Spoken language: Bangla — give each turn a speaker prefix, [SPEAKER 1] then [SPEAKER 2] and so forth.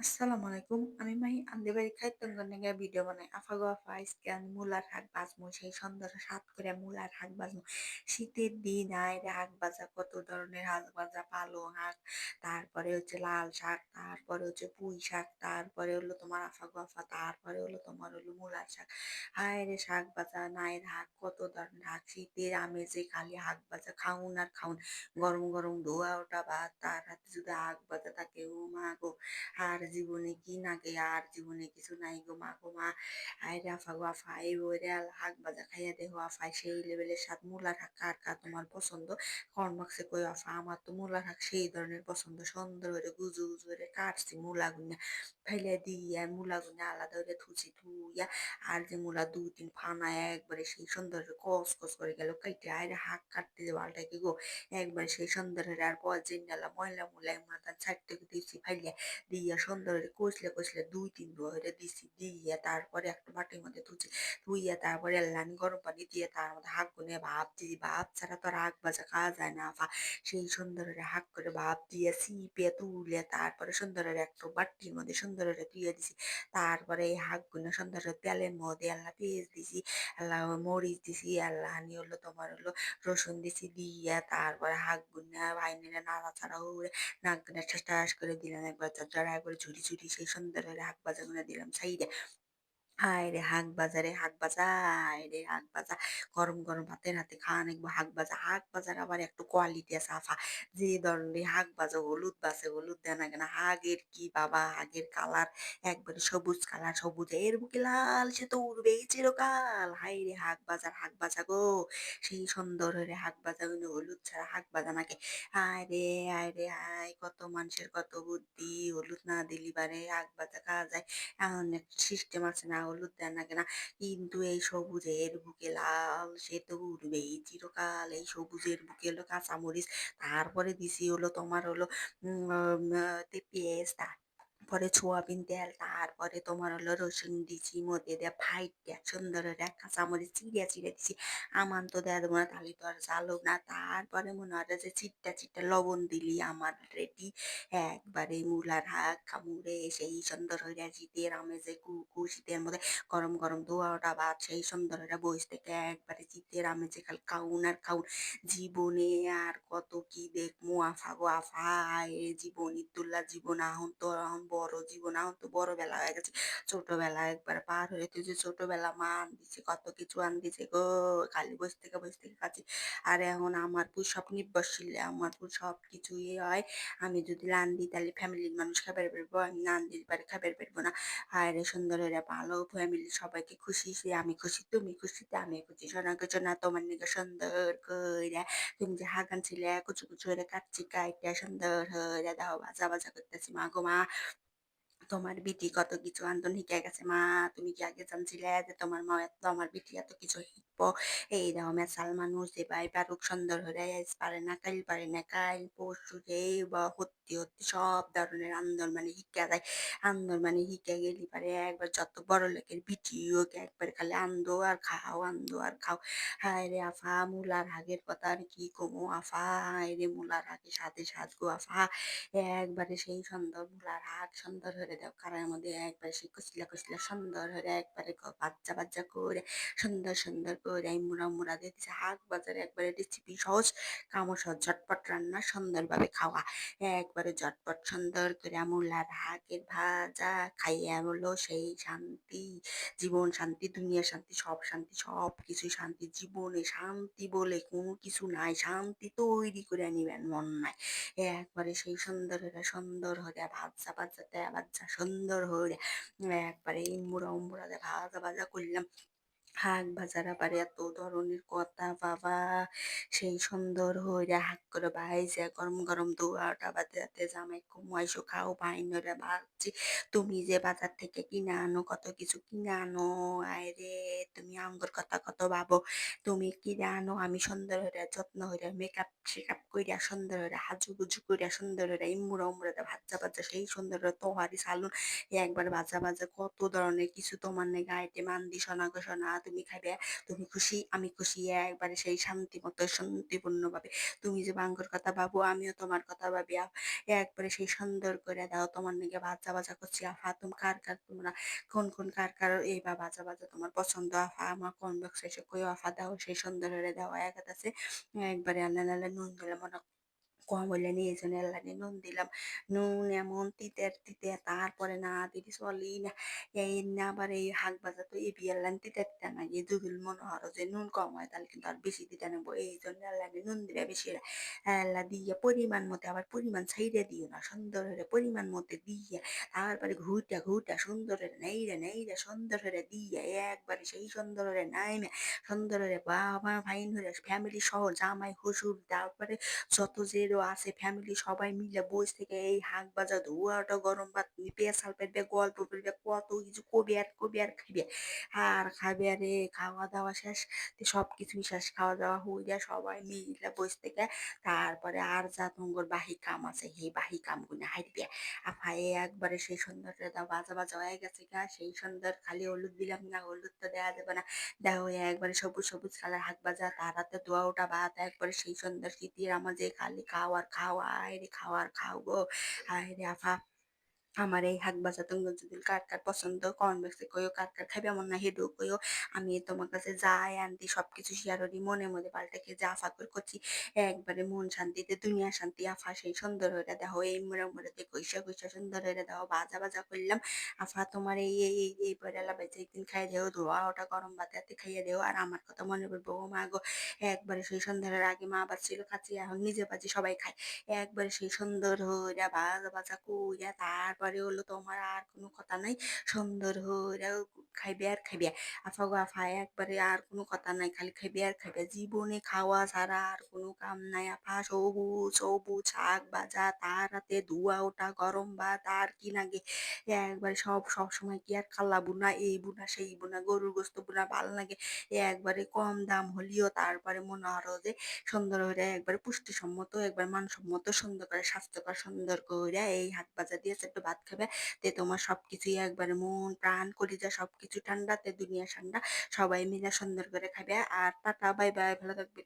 [SPEAKER 1] আসসালামু আলাইকুম। আমি মাহি আন্দি বাড়ি খাইতেন গিয়া ভিডিও বানাই। আফা গো আফা আমি মূলার শাক ভাজবো। সেই সুন্দর সাত করে মূলার শাক ভাজবো। শীতের দিন আইরে শাক বাজা কত ধরনের শাক বাজা পালং শাক, তারপরে হচ্ছে লাল শাক, তারপরে হচ্ছে পুঁই শাক, তারপরে হলো তোমার আফা গো আফা, তারপরে হলো তোমার হলো মূলার শাক। হায়রে শাক বাজা নাইর শাক কত ধরনের শাক শীতের আমেজে খালি শাক বাজা খাউন আর খাউন। গরম গরম ধোয়া ওঠা ভাত তার হাতে যদি শাক বাজা থাকে ও মা গো! আর জীবনে কি না নাগে আর জীবনে কিছু নাই গো মা গো মা। আইরে আফা গো আফা, এই ওরে শাক ভাজা খাইয়া দেহ আফা, সেই লেভেলের স্বাদ মূলার শাক কার কার তোমার পছন্দ? বক্সে কই আফা, আমার তো মূলা শাক সেই ধরনের পছন্দ। সুন্দর করে গুজু গুজু করে কাটছি মূলা গুনা ফেলে দিয়া মূলা গুনা আলাদা করে ধুছি ধুইয়া, আর যে মূলা দুই তিন ফানা একবারে সেই সুন্দর কস কস করে গেল। কাইটে আইরে হাক কাটতে যে বালটা কি গো। একবারে সেই সুন্দর আর পর যে ময়লা মূলা মাথা ছাড়তে দিয়েছি ফাইলে দিয়া সুন্দর করে কষলে কষলে দুই তিন ধরে দিছি, দিয়ে তারপরে একটা বাটির মধ্যে ধুচ্ছি ধুইয়া তারপরে লানি গরম পানি দিয়ে তার মধ্যে হাঁক গুনে ভাপ দিই ভাপ ছাড়া তো হাঁক ভাজা খাওয়া যায় না, আফা। সেই সুন্দর করে হাঁক করে ভাপ দিয়ে সিপে তুলে তারপরে সুন্দর করে একটা বাটির মধ্যে সুন্দর করে ধুয়ে দিছি, তারপরে এই হাঁক গুনে সুন্দর করে তেলের মধ্যে আল্লাহ পেঁয়াজ দিছি আল্লাহ মরিচ দিছি আল্লাহ হানি হলো, তোমার হলো রসুন দিছি, দিয়ে তারপরে হাঁক গুনে বাইনে নাড়াচাড়া করে, নাক গুনে ঠাস করে দিলাম, একবার চড়চড়া করে ঝুরি ঝুরি সেই সুন্দর রাগ হাঁক ভাজা গুনে দিলাম সাইডে হায় রে! হাঁক বাজারে, হাঁক ভাজা হায় রে! হাঁক ভাজা গরম গরম ভাতের হাতে খাওয়া নেকবো হাঁক ভাজা হাঁক ভাজার আবার একটু কোয়ালিটি আছে, আফা। যে ধরনের হাঁক ভাজা হলুদ বাসে হলুদ দেয় না কেন? হাঁগের কি বাবা? হাঁগের কালার একবারে সবুজ কালার সবুজ। এর বুকে লাল, সে তো উড়বেই চিরকাল। হায় রে! হাঁক বাজার, হাঁক ভাজা গো! সেই সুন্দর হরে হাঁক ভাজা গুলো হলুদ ছাড়া হাঁক ভাজা নাকি। হায় রে হায় রে, হায়! কত মানুষের কত বুদ্ধি। হলুদ না দিলি পারে হাঁক ভাজা খাওয়া যায়। এমন একটা সিস্টেম আছে না হলুদ দেয় না কেনা। কিন্তু এই সবুজের বুকে লাল, সে তো উঠবেই চিরকাল। এই সবুজের বুকে হলো কাঁচামরিচ। তারপরে দিছি হলো তোমার হলো পেঁয়াজ পরে সোয়াবিন তেল, তারপরে তোমার হলো রসুন দিছি, মধ্যে দিয়ে ফাইটে সুন্দর করে কাঁচামরিচ চিড়িয়া চিড়ে দিছি। আমান তো দেয়া দেবো না তাহলে তো আর চালো না। তারপরে মনে হয় যে চিটটা চিটটা লবণ দিলি আমার রেডি। একবারে মূলার হাক খামুরে সেই সুন্দর হইয়া শীতের আমেজে কুকু শীতের মধ্যে গরম গরম ধোয়া ওটা ভাত সেই সুন্দর হইয়া বইস থেকে একবারে শীতের আমেজে খালি খাউন আর খাউন। জীবনে আর কত কি দেখমু, আফা গো আফা, এ জীবন ইতুল্লা জীবন আহন তো আহন বড় জীবন। আহন তো বড় বেলা হয়ে গেছে। ছোটবেলা একবার পার হয়ে তুই ছোটবেলা মা আন দিছে কত কিছু আন দিছে গো, খালি বসে থেকে বসে থেকে খাচ্ছি। আর এখন আমার পুর সব নির্ভরশীল, আমার পুর সব কিছুই হয়। আমি যদি রান্ধি তাহলে ফ্যামিলির মানুষ খাবার পারব, আমি না দিতে পারি খাবার পারব না। আর সুন্দর হয়ে ভালো ফ্যামিলি সবাইকে খুশি সে, আমি খুশি, তুমি খুশিতে আমি খুশি। সোনা কিছু না তোমার নিকে সুন্দর করে তুমি যে হাগান ছিলে, কুচু কুচু করে কাটছি, কাইটা সুন্দর হয়ে দাও ভাজা ভাজা করতেছি, মা গো, মা। তোমার বিটি কত কিছু শিখে গেছে মা। তুমি কি আগে জানছিলে যে তোমার মা এত, আমার বিটি এত কিছু এই দাও মেসাল মানুষ যে ভাই পারুক সুন্দর আজ পারে না কাল পারে না কাল পরশু যেই বা হত্যি হত্যি সব ধরনের আন্দোলন মানে শিখা যায় আন্দোলন মানে শিখে গেলি পারে একবার যত বড় লোকের বিটি একবার খালি আন্দো আর খাও আন্দো আর খাও হায় রে আফা মুলার হাগের কথা আর কি কমো আফা হায় রে মুলার হাগে সাথে সাথ গো আফা একবারে সেই সুন্দর মুলার হাগ সুন্দর হয়ে দেও কারার মধ্যে একবারে সেই কচলা কচলা সুন্দর হয়ে একবারে বাচ্চা বাচ্চা করে সুন্দর সুন্দর করে মুড়া মুড়া দিয়ে বাজারে একবারে রেসিপি সহজ? ঝটপট রান্না সুন্দরভাবে খাওয়া। একবারে ঝটপট সুন্দর করে মুলার হাগের ভাজা বলল সেই শান্তি, জীবন শান্তি, দুনিয়া শান্তি, সব শান্তি সব কিছু শান্তি। জীবনে শান্তি বলে কোনো কিছু নাই, শান্তি তৈরি করে নিবেন মন নাই। একবারে সেই সুন্দর হইরা সুন্দর হইরা ভাজা ভাজা দেয়া ভাজা, সুন্দর হইরা একবারে ইমুড়া দিয়ে ভাজা ভাজা করলাম হাক ভাজার আবার এত ধরনের কথা বাবা। সেই সুন্দর হইরা হাক করে ভাইজা, গরম গরম ধোয়াটা বাতে হাতে জামাই কুমাইশো খাও বাইনরে ভাবছি, তুমি যে বাজার থেকে কিনে আনো, কত কিছু কিনে আনো? আয়রে তুমি আমগর কথা কত ভাবো? তুমি কিনে আনো, আমি সুন্দর হইরা যত্ন হইরা মেকআপ শেকআপ কইরা সুন্দর হইরা, হাজুগুজু কইরা সুন্দর হইরা ইমুরা উমুরা ভাজা ভাজা, সেই সুন্দর হইরা তোহারি সালুন, একবার ভাজা ভাজা, কত ধরনের কিছু তোমার নেগে আইটেম, আন্দি সোনা সোনা তুমি খাইবে তুমি খুশি, আমি খুশি একবারে সেই শান্তি মতো, শান্তিপূর্ণভাবে। তুমি যে বাঙ্গর কথা ভাবো, আমিও তোমার কথা ভাবি। একবারে সেই সুন্দর করে দাও। তোমার নাকি ভাজা ভাজা করছি। আফা, তুমি কার কার তোমরা? কোন কোন কার কার এই বা ভাজা ভাজা তোমার পছন্দ? আফা, আমার কোন বক্সে এসে কই? আফা, দাও। সেই সুন্দর করে দাও। এক আছে। একবারে আল্লাহ আল্লাহ, নুন দিলাম মনে কম হইলে নিয়ে এসে লাগে নুন দিলাম নুন এমন তিতের তিতে তারপরে না দিবি চলি না এই না আবার এই শাক ভাজা তো এই বিয়ার লাইন তিতে তিতে না এই মনে হলো যে নুন কম হয় তাহলে কিন্তু আর বেশি দিতে নেব এই জন্য লাগে নুন দিলে বেশি আল্লাহ দিয়ে পরিমাণ মতো আবার পরিমাণ ছাইড়ে দিও না সুন্দর হলে পরিমাণ মতো দিয়ে তারপরে ঘুরটা ঘুরটা সুন্দর হলে নেইরে নেইরে সুন্দর হলে দিয়ে একবারে সেই সুন্দর হলে নাইমে সুন্দর হলে বাবা ভাইন হলে ফ্যামিলি সহ জামাই শ্বশুর তারপরে যত যেরো আছে ফ্যামিলি সবাই মিলে বসে থেকে এই হাঁক বাজা ধোয়াটা গরম ভাত পেঁচাল পেটবে, গল্প করবে, কত কিছু কবি আর কবি আর খাইবে আর খাইবে, আরে খাওয়া দাওয়া শেষ সব কিছুই শেষ, খাওয়া দাওয়া হইয়া সবাই মিলে বসে থেকে, তারপরে আর যা তোমার বাহি কাম আছে, সেই বাহি কামগুলো হাইটবে আফায়ে একবারে সেই সুন্দরটা দাও, বাজা বাজা হয়ে গেছে গা, সেই সুন্দর খালি হলুদ দিলাম না, হলুদ তো দেওয়া যাবে না, দেখো, একবারে সবুজ সবুজ কালার হাত বাজা তার হাতে দোয়া ওটা ভাত, একবারে সেই সুন্দর শীতের আমাদের খালি খাওয়া আয় রে খাওয়ার খাও গো আয় রে আফা আমার এই হাক বাজা তুমি যদি কার কার পছন্দ? কমেন্ট বক্সে কইও, কার কার খাইবে এমন না হেডু কইও। আমি তোমার কাছে যাই আনতি সবকিছু শেয়ার করি মনে মনে পাল্টে খেয়ে যা আফা করছি। একবারে মন শান্তিতে, দুনিয়া শান্তি, আফা সেই সুন্দর হয়ে দেখো এই মোড়ে দিয়ে কইসা কইসা সুন্দর হয়ে দেখো বাজা বাজা করলাম আফা তোমার এই এই এই এই পয়লা বেঁচে একদিন খাই দেও, ধোয়া, ওটা গরম ভাতে খাইয়ে দেও। আর আমার কথা মনে পড়ব, ও মা গো, একবারে সেই সন্ধ্যার আগে মা আবার ছিল খাচ্ছি এখন নিজে বাজি সবাই খায়। একবারে সেই সুন্দর হইরা, বাজা ভাজা কইরা তারপরে হলো তোমার আর কোনো কথা নাই। সুন্দর হইরা খাইবে আর খাইবে। আফা গো আফা, একবারে আর কোনো কথা নাই, খালি খাইবে আর খাইবে। জীবনে খাওয়া ছাড়া আর কোনো কাম নাই। আফা, সবুজ সবুজ শাক ভাজা, তার হাতে ধোয়া ওটা, গরম ভাত, আর কি লাগে? একবারে সব সব সময় কি আর কাল্লা বুনা, এই বুনা, সেই বুনা, গরুর গোস্ত বুনা, ভালো লাগে। একবারে কম দাম হলেও তারপরে মনে হলো যে সুন্দর করে একবারে পুষ্টিসম্মত, একবার মানসম্মত, সুন্দর করে, স্বাস্থ্যকর, সুন্দর করে এই হাট বাজার দিয়ে একটু ভাত খাবে। তে তোমার সব কিছুই একবারে মন, প্রাণ, কলিজা সবকিছু ঠান্ডা, তে দুনিয়া ঠান্ডা, সবাই মিলে সুন্দর করে খাবে আর টাটা, বাই বাই, ভালো থাকবে।